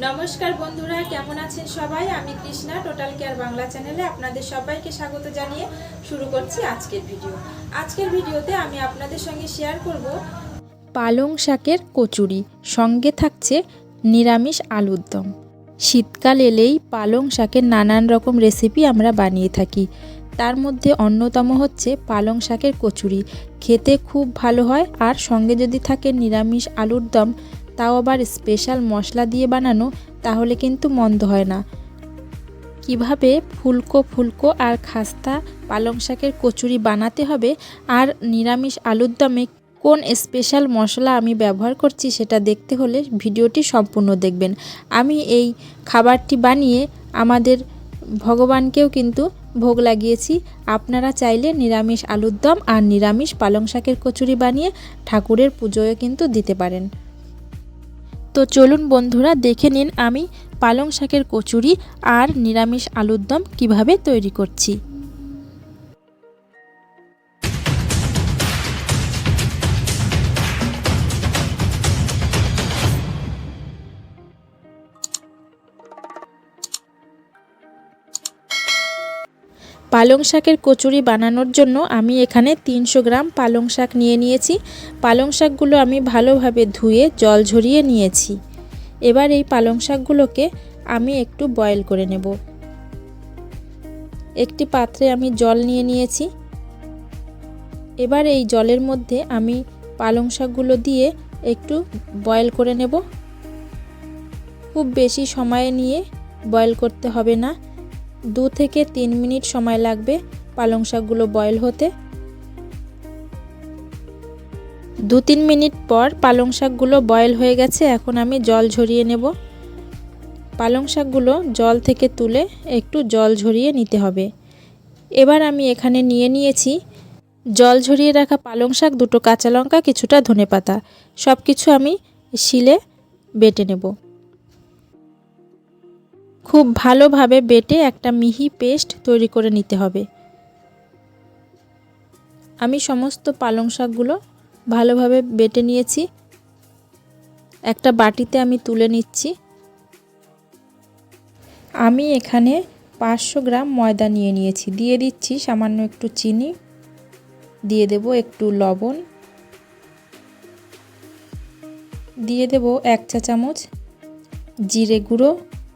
নমস্কার বন্ধুরা, কেমন আছেন সবাই? আমি কৃষ্ণা টোটাল কেয়ার বাংলা চ্যানেলে আপনাদের সবাইকে স্বাগত জানিয়ে শুরু করছি আজকের ভিডিও আজকের ভিডিওতে আমি আপনাদের সঙ্গে শেয়ার করব পালং শাকের কচুরি, সঙ্গে থাকছে নিরামিষ আলুর দম। শীতকাল এলেই পালং শাকের নানান রকম রেসিপি আমরা বানিয়ে থাকি। তার মধ্যে অন্যতম হচ্ছে পালং শাকের কচুরি। খেতে খুব ভালো হয় আর সঙ্গে যদি থাকে নিরামিষ আলুর দম তাও আবার স্পেশাল মশলা দিয়ে বানানো, তাহলে কিন্তু মন্দ হয় না। কীভাবে ফুলকো ফুলকো আর খাস্তা পালং শাকের কচুরি বানাতে হবে আর নিরামিষ আলুর দমে কোন স্পেশাল মশলা আমি ব্যবহার করছি সেটা দেখতে হলে ভিডিওটি সম্পূর্ণ দেখবেন। আমি এই খাবারটি বানিয়ে আমাদের ভগবানকেও কিন্তু ভোগ লাগিয়েছি। আপনারা চাইলে নিরামিষ আলুর দম আর নিরামিষ পালং শাকের কচুরি বানিয়ে ঠাকুরের পুজোয় কিন্তু দিতে পারেন। তো চলুন বন্ধুরা, দেখে নিন আমি পালং শাকের কচুরি আর নিরামিষ আলুর দম কীভাবে তৈরি করছি। পালং শাকের কচুরি বানানোর জন্য আমি এখানে তিনশো গ্রাম পালং শাক নিয়ে নিয়েছি। পালং শাকগুলো আমি ভালোভাবে ধুয়ে জল ঝরিয়ে নিয়েছি। এবার এই পালং শাকগুলোকে আমি একটু বয়েল করে নেব। একটি পাত্রে আমি জল নিয়ে নিয়েছি। এবার এই জলের মধ্যে আমি পালং শাকগুলো দিয়ে একটু বয়েল করে নেব। খুব বেশি সময় নিয়ে বয়েল করতে হবে না। দু থেকে তিন মিনিট সময় লাগবে পালং শাকগুলো বয়েল হতে। দু তিন মিনিট পর পালং শাকগুলো বয়েল হয়ে গেছে, এখন আমি জল ঝরিয়ে নেব। পালং শাকগুলো জল থেকে তুলে একটু জল ঝরিয়ে নিতে হবে। এবার আমি এখানে নিয়ে নিয়েছি জল ঝরিয়ে রাখা পালং শাক, দুটো কাঁচা লঙ্কা, কিছুটা ধনে পাতা সব কিছু আমি শিলে বেটে নেব। খুব ভালোভাবে বেটে একটা মিহি পেস্ট তৈরি করে নিতে হবে। আমি সমস্ত পালং শাকগুলো ভালোভাবে বেটে নিয়েছি। একটা বাটিতে আমি তুলে নিচ্ছি। আমি এখানে পাঁচশো গ্রাম ময়দা নিয়ে নিয়েছি। দিয়ে দিচ্ছি সামান্য একটু চিনি। দিয়ে দেব একটু লবণ। দিয়ে দেব এক চা চামচ জিরে গুঁড়ো।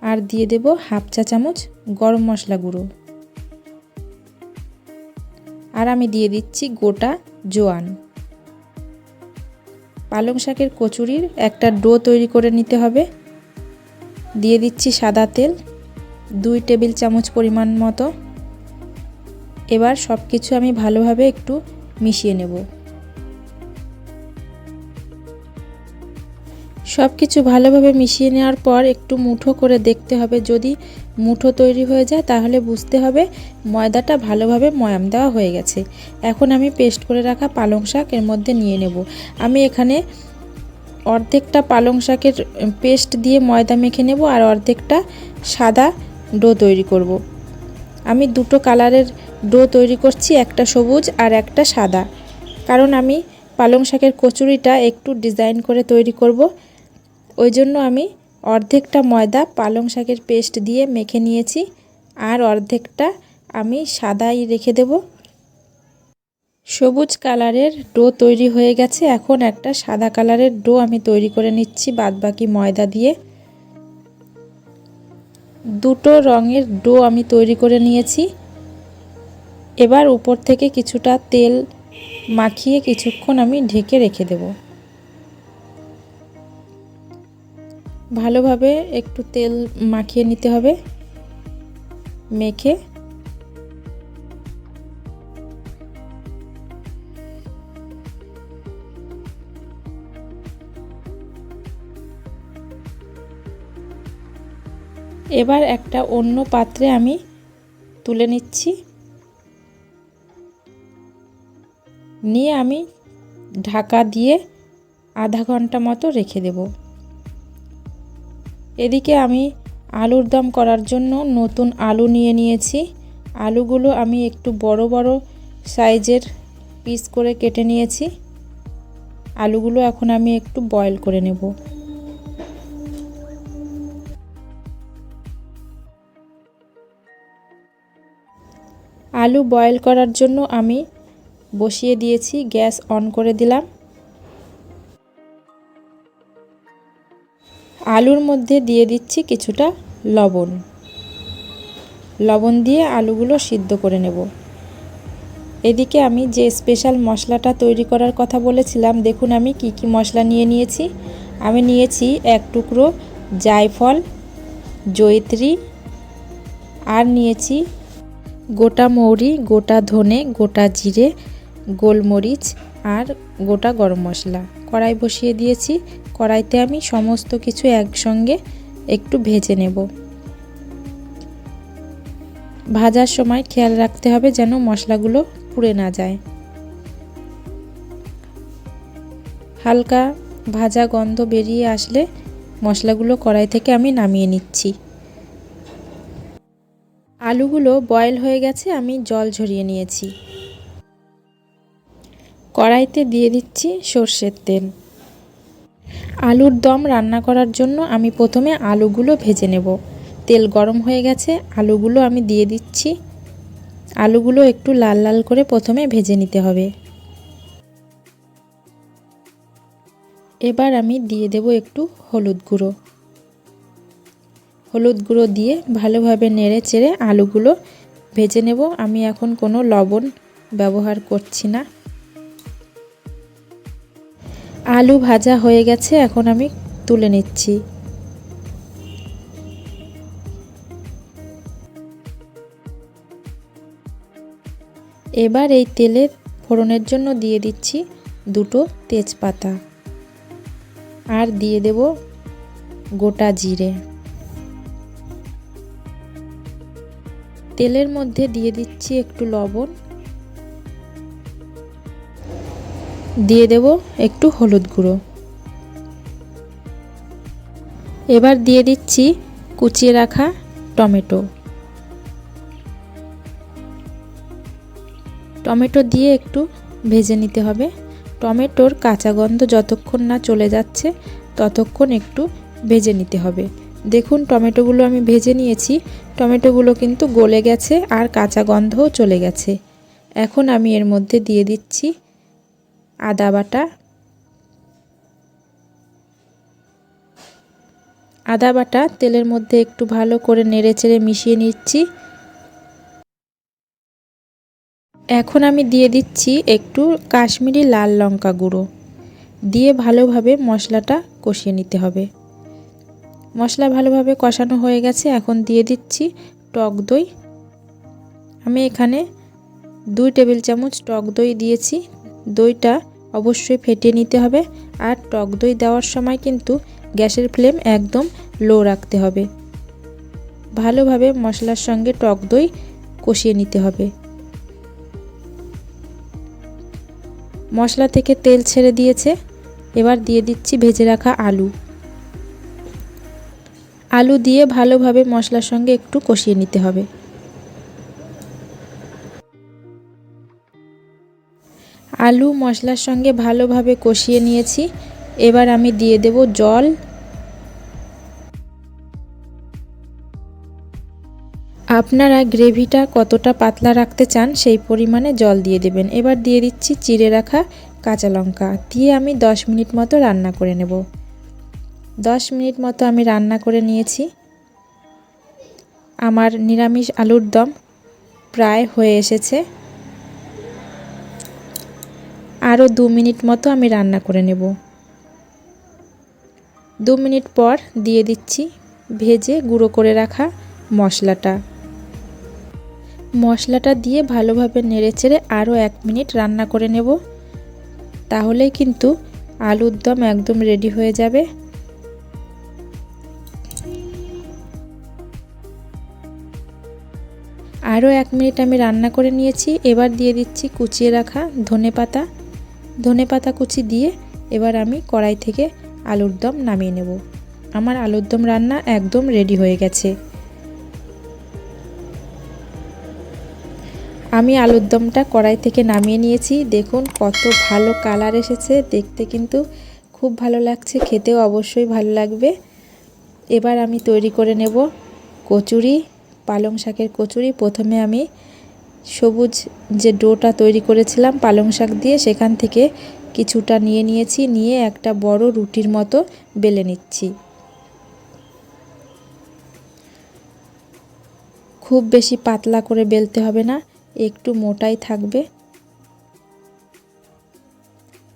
আর দিয়ে দেব হাফ চা চামচ গরম মশলা গুঁড়ো। আর আমি দিয়ে দিচ্ছি গোটা জোয়ান। পালং শাকের কচুরির একটা ডো তৈরি করে নিতে হবে। দিয়ে দিচ্ছি সাদা তেল, দুই টেবিল চামচ পরিমাণ মতো। এবার সব কিছু আমি ভালোভাবে একটু মিশিয়ে নেব। সব কিছু ভালোভাবে মিশিয়ে নেওয়ার পর একটু মুঠো করে দেখতে হবে। যদি মুঠো তৈরি হয়ে যায়, তাহলে বুঝতে হবে ময়দাটা ভালোভাবে ময়াম দেওয়া হয়ে গেছে। এখন আমি পেস্ট করে রাখা পালং শাক এর মধ্যে নিয়ে নেব। আমি এখানে অর্ধেকটা পালং শাকের পেস্ট দিয়ে ময়দা মেখে নেব আর অর্ধেকটা সাদা ডো তৈরি করব। আমি দুটো কালারের ডো তৈরি করছি, একটা সবুজ আর একটা সাদা। কারণ আমি পালং শাকের কচুরিটা একটু ডিজাইন করে তৈরি করব। ওই জন্য আমি অর্ধেকটা ময়দা পালং শাকের পেস্ট দিয়ে মেখে নিয়েছি, আর অর্ধেকটা আমি সাদাই রেখে দেব। সবুজ কালারের ডো তৈরি হয়ে গেছে, এখন একটা সাদা কালারের ডো আমি তৈরি করে নিচ্ছি বাদবাকি ময়দা দিয়ে। দুটো রঙের ডো আমি তৈরি করে নিয়েছি। এবার উপর থেকে কিছুটা তেল মাখিয়ে কিছুক্ষণ আমি ঢেকে রেখে দেবো। ভালোভাবে একটু তেল মাখিয়ে নিতে হবে, মেখে। এবার একটা অন্য পাত্রে আমি তুলে নিচ্ছি। নিয়ে আমি ঢাকা দিয়ে আধা ঘণ্টা মতো রেখে দেবো। এদিকে আমি আলুর দম করার জন্য নতুন আলু নিয়ে নিয়েছি। আলুগুলো আমি একটু বড় বড় সাইজের পিস করে কেটে নিয়েছি। আলুগুলো এখন আমি একটু বয়েল করে নেব। আলু বয়েল করার জন্য আমি বসিয়ে দিয়েছি, গ্যাস অন করে দিলাম। আলুর মধ্যে দিয়ে দিচ্ছি কিছুটা লবণ। লবণ দিয়ে আলুগুলো সিদ্ধ করে নেব। এদিকে আমি যে স্পেশাল মশলাটা তৈরি করার কথা বলেছিলাম, দেখুন আমি কি কি মশলা নিয়ে নিয়েছি। আমি নিয়েছি এক টুকরো জায়ফল, জয়িত্রী, আর নিয়েছি গোটা মৌরি, গোটা ধনে, গোটা জিরে, গোলমরিচ, আর গোটা গরম মশলা। কড়াই বসিয়ে দিয়েছি। কড়াইতে আমি সমস্ত কিছু একসঙ্গে একটু ভেজে নেব। ভাজার সময় খেয়াল রাখতে হবে যেন মশলাগুলো পুড়ে না যায়। হালকা ভাজা গন্ধ বেরিয়ে আসলে মশলাগুলো কড়াই থেকে আমি নামিয়ে নিচ্ছি। আলুগুলো বয়েল হয়ে গেছে, আমি জল ঝরিয়ে নিয়েছি। কড়াইতে দিয়ে দিচ্ছি সর্ষের তেল। আলুর দম রান্না করার জন্য আমি প্রথমে আলুগুলো ভেজে নেব। তেল গরম হয়ে গেছে, আলুগুলো আমি দিয়ে দিচ্ছি। আলুগুলো একটু লাল লাল করে প্রথমে ভেজে নিতে হবে। এবার আমি দিয়ে দেব একটু হলুদ গুঁড়ো। হলুদ গুঁড়ো দিয়ে ভালোভাবে নেড়ে চেড়ে আলুগুলো ভেজে নেব। আমি এখন কোনো লবণ ব্যবহার করছি না। আলু ভাজা হয়ে গেছে, এখন আমি তুলে নিচ্ছি। এবার এই তেলে ফোড়নের জন্য দিয়ে দিচ্ছি দুটো তেজপাতা। আর দিয়ে দেব গোটা জিরে। তেলের মধ্যে দিয়ে দিচ্ছি একটু লবণ। দিয়ে দেব একটু হলুদ গুঁড়ো। এবার দিয়ে দিচ্ছি কুচিয়ে রাখা টমেটো। টমেটো দিয়ে একটু ভেজে নিতে হবে। টমেটোর কাঁচা গন্ধ যতক্ষণ না চলে যাচ্ছে, ততক্ষণ একটু ভেজে নিতে হবে। দেখুন, টমেটোগুলো আমি ভেজে নিয়েছি। টমেটোগুলো কিন্তু গলে গেছে আর কাঁচা গন্ধও চলে গেছে। এখন আমি এর মধ্যে দিয়ে দিচ্ছি আদা বাটা। আদা বাটা তেলের মধ্যে একটু ভালো করে নেড়ে চেড়ে মিশিয়ে নিচ্ছি। এখন আমি দিয়ে দিচ্ছি একটু কাশ্মীরি লাল লঙ্কা গুঁড়ো। দিয়ে ভালোভাবে মশলাটা কষিয়ে নিতে হবে। মশলা ভালোভাবে কষানো হয়ে গেছে, এখন দিয়ে দিচ্ছি টক দই। আমি এখানে দুই টেবিল চামচ টক দই দিয়েছি। দইটা অবশ্যই ফেটিয়ে নিতে হবে আর টক দই দেওয়ার সময় কিন্তু গ্যাসের ফ্লেম একদম লো রাখতে হবে। ভালোভাবে মশলার সঙ্গে টক দই কষিয়ে নিতে হবে। মশলা থেকে তেল ছেড়ে দিয়েছে। এবার দিয়ে দিচ্ছি ভেজে রাখা আলু। আলু দিয়ে ভালোভাবে মশলার সঙ্গে একটু কষিয়ে নিতে হবে। আলু মশলার সঙ্গে ভালোভাবে কষিয়ে নিয়েছি। এবার আমি দিয়ে দেব জল। আপনারা গ্রেভিটা কতটা পাতলা রাখতে চান সেই পরিমাণে জল দিয়ে দেবেন। এবার দিয়ে দিচ্ছি চিড়ে রাখা কাঁচা লঙ্কা। দিয়ে আমি 10 মিনিট মতো রান্না করে নেব। 10 মিনিট মতো আমি রান্না করে নিয়েছি। আমার নিরামিষ আলুর দম প্রায় হয়ে এসেছে। আরও দু মিনিট মতো আমি রান্না করে নেব। দু মিনিট পর দিয়ে দিচ্ছি ভেজে গুঁড়ো করে রাখা মশলাটা। মশলাটা দিয়ে ভালোভাবে নেড়েচেড়ে আরও এক মিনিট রান্না করে নেব। তাহলেই কিন্তু আলুর দম একদম রেডি হয়ে যাবে। আরও এক মিনিট আমি রান্না করে নিয়েছি। এবার দিয়ে দিচ্ছি কুচিয়ে রাখা ধনে পাতা ধনে পাতা কুচি দিয়ে এবার আমি কড়াই থেকে আলুর দম নামিয়ে নেব। আমার আলুর দম রান্না একদম রেডি হয়ে গেছে। আমি আলুর দমটা কড়াই থেকে নামিয়ে নিয়েছি। দেখুন কত ভালো কালার এসেছে। দেখতে কিন্তু খুব ভালো লাগছে। খেতেও অবশ্যই ভালো লাগবে। এবার আমি তৈরি করে নেব কচুরি, পালং শাকের কচুরি। প্রথমে আমি সবুজ যে ডোটা তৈরি করেছিলাম, পালং শাক দিয়ে, সেখান থেকে কিছুটা নিয়ে নিয়েছি, নিয়ে একটা বড় রুটির মতো বেলে নিচ্ছি। খুব বেশি পাতলা করে বেলতে হবে না, একটু মোটাই থাকবে।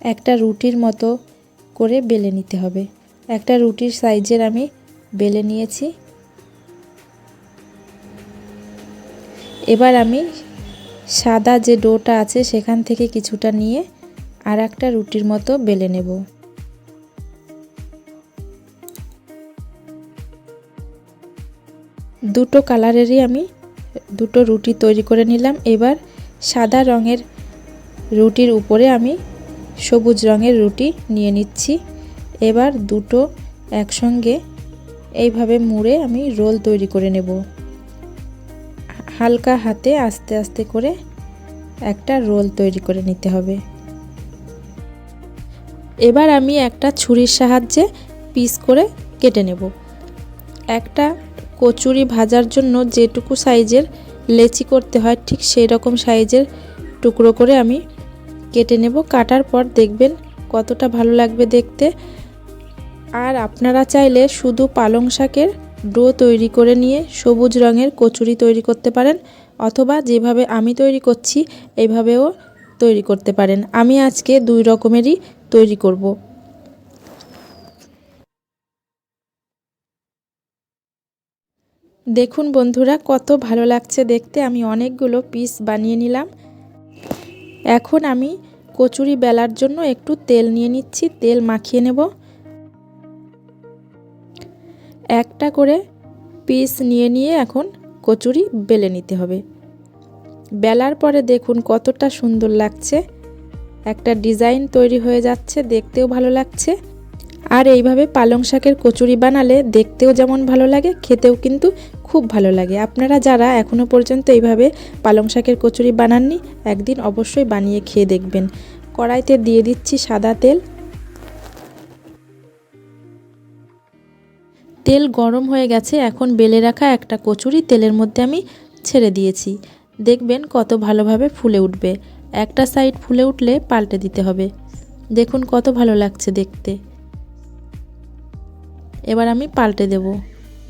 একটা রুটির মতো করে বেলে নিতে হবে। একটা রুটির সাইজের আমি বেলে নিয়েছি। এবার আমি সাদা যে ডোটা আছে সেখান থেকে কিছুটা নিয়ে আর একটা রুটির মতো বেলে নেব। দুটো কালারেরই আমি দুটো রুটি তৈরি করে নিলাম। এবার সাদা রঙের রুটির উপরে আমি সবুজ রঙের রুটি নিয়ে নিচ্ছি। এবার দুটো একসঙ্গে এইভাবে মুড়ে আমি রোল তৈরি করে নেব। হালকা হাতে আস্তে আস্তে করে একটা রোল তৈরি করে নিতে হবে। এবার আমি একটা ছুরির সাহায্যে পিস করে কেটে নেব। একটা কচুরি ভাজার জন্য যেটুকু সাইজের লেচি করতে হয় ঠিক সেই রকম সাইজের টুকরো করে আমি কেটে নেব। কাটার পর দেখবেন কতটা ভালো লাগবে দেখতে। আর আপনারা চাইলে শুধু পালং শাকের ডো তৈরি করে নিয়ে সবুজ রঙের কচুরি তৈরি করতে পারেন, অথবা যেভাবে আমি তৈরি করছি এইভাবেও তৈরি করতে পারেন। আমি আজকে দুই রকমেরই তৈরি করব। দেখুন বন্ধুরা, কত ভালো লাগছে দেখতে। আমি অনেকগুলো পিস বানিয়ে নিলাম। এখন আমি কচুরি বেলার জন্য একটু তেল নিয়ে নিচ্ছি, তেল মাখিয়ে নেব। একটা করে পিস নিয়ে নিয়ে এখন কচুরি বেলে নিতে হবে। বেলার পরে দেখুন কতটা সুন্দর লাগছে। একটা ডিজাইন তৈরি হয়ে যাচ্ছে, দেখতেও ভালো লাগছে। আর এইভাবে পালং শাকের কচুরি বানালে দেখতেও যেমন ভালো লাগে, খেতেও কিন্তু খুব ভালো লাগে। আপনারা যারা এখনও পর্যন্ত এইভাবে পালং শাকের কচুরি বানাননি, একদিন অবশ্যই বানিয়ে খেয়ে দেখবেন। কড়াইতে দিয়ে দিচ্ছি সাদা তেল। তেল গরম হয়ে গেছে, এখন বেলে রাখা একটা কচুরি তেলের মধ্যে আমি ছেড়ে দিয়েছি। দেখবেন কত ভালোভাবে ফুলে উঠবে। একটা সাইড ফুলে উঠলে পাল্টে দিতে হবে। দেখুন কত ভালো লাগছে দেখতে। এবার আমি পাল্টে দেব।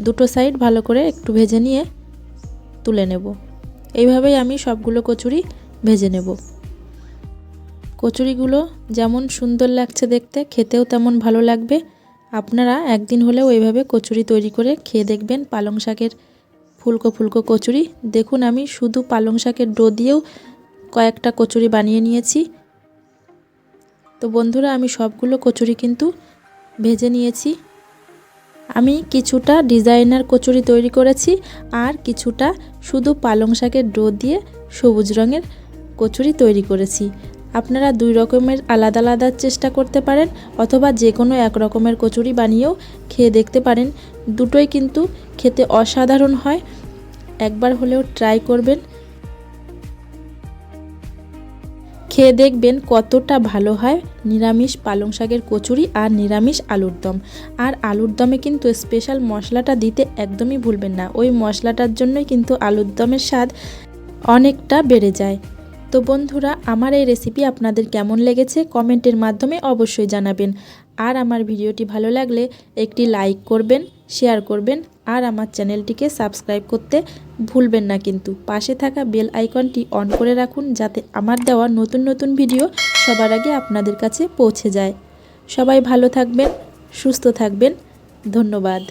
দুটো সাইড ভালো করে একটু ভেজে নিয়ে তুলে নেব। এইভাবেই আমি সবগুলো কচুরি ভেজে নেব। কচুরিগুলো যেমন সুন্দর লাগছে দেখতে, খেতেও তেমন ভালো লাগবে। আপনারা একদিন হলেও এইভাবে কচুরি তৈরি করে খেয়ে দেখবেন পালং শাকের ফুলকো ফুলকো কচুরি। দেখুন আমি শুধু পালং শাকের ডো দিয়েও কয়েকটা কচুরি বানিয়ে নিয়েছি। তো বন্ধুরা, আমি সবগুলো কচুরি কিন্তু ভেজে নিয়েছি। আমি কিছুটা ডিজাইনার কচুরি তৈরি করেছি আর কিছুটা শুধু পালং শাকের ডো দিয়ে সবুজ রঙের কচুরি তৈরি করেছি। আপনারা দুই রকমের আলাদা আলাদা চেষ্টা করতে পারেন অথবা যে কোনো এক রকমের কচুরি বানিয়েও খেয়ে দেখতে পারেন। দুটোই কিন্তু খেতে অসাধারণ হয়। একবার হলেও ট্রাই করবেন। খেয়ে দেখবেন কতটা ভালো হয় নিরামিষ পালং শাকের কচুরি আর নিরামিষ আলুর দম। আর আলুর দমে কিন্তু স্পেশাল মশলাটা দিতে একদমই ভুলবেন না। ওই মশলাটার জন্যই কিন্তু আলুর দমের স্বাদ অনেকটা বেড়ে যায়। তো বন্ধুরা, আমার এই রেসিপি আপনাদের কেমন লেগেছে কমেন্টের মাধ্যমে অবশ্যই জানাবেন। আর আমার ভিডিওটি ভালো লাগলে একটি লাইক করবেন শেয়ার করবেন, আর আমার চ্যানেলটিকে সাবস্ক্রাইব করতে ভুলবেন না কিন্তু। পাশে থাকা বেল আইকনটি অন করে রাখুন যাতে আমার দেওয়া নতুন নতুন ভিডিও সবার আগে আপনাদের কাছে পৌঁছে যায়। সবাই ভালো থাকবেন, সুস্থ থাকবেন। ধন্যবাদ।